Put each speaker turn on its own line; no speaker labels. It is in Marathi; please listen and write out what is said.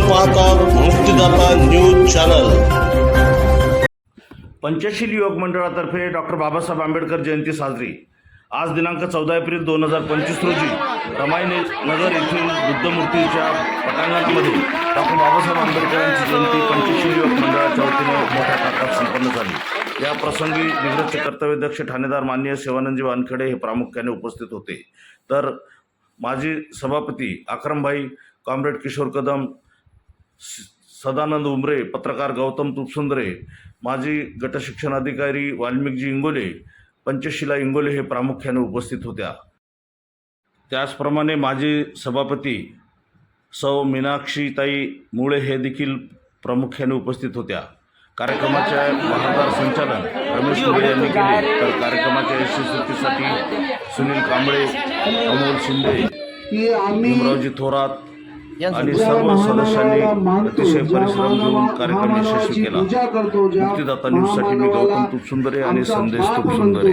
पाहतात मुक्तिदाता न्यूज चॅनल.
पंचशील योग मंडळातर्फे डॉक्टर बाबासाहेब आंबेडकर जयंती साजरी. आज दिनांक चौदा एप्रिल दोन हजार पंचवीस रोजी रमाई नगर येथील बुद्धमूर्तीच्या पटांगणामध्ये डॉक्टर बाबासाहेब आंबेडकरांची जयंती पंचशील युवक मंडळाच्या वतीने मोठ्या तारखात संपन्न झाली. या प्रसंगी निवृत्त कर्तव्यदक्ष ठाणेदार मान्य शिवानंदजी वानखेडे हे प्रामुख्याने उपस्थित होते. तर माजी सभापती अक्रमभाई कॉम्रेड किशोर कदम सदानंद उमरे पत्रकार गौतम तुपसुंदरे माजी गटशिक्षणाधिकारी वाल्मिकजी इंगोले पंचशिला इंगोले हे प्रामुख्याने उपस्थित होत्या. त्याचप्रमाणे माजी सभापती सौ मीनाक्षीताई मुळे हे देखील प्रामुख्याने उपस्थित होत्या. कार्यक्रमाच्या महादार संचालन रमेश मुळे यांनी केले. तर कार्यक्रमाच्या यशस्वीसाठी सुनील कांबळे अमोल शिंदे भीमरावजी थोरात आणि सर्व सदस्यांनी अतिशय परिश्रम घेऊन कार्यक्रम यशस्वी केला मुक्तिदाता न्यूजसाठी मी गौतम तुपसुंदरे आणि संदेश तुपसुंदरे.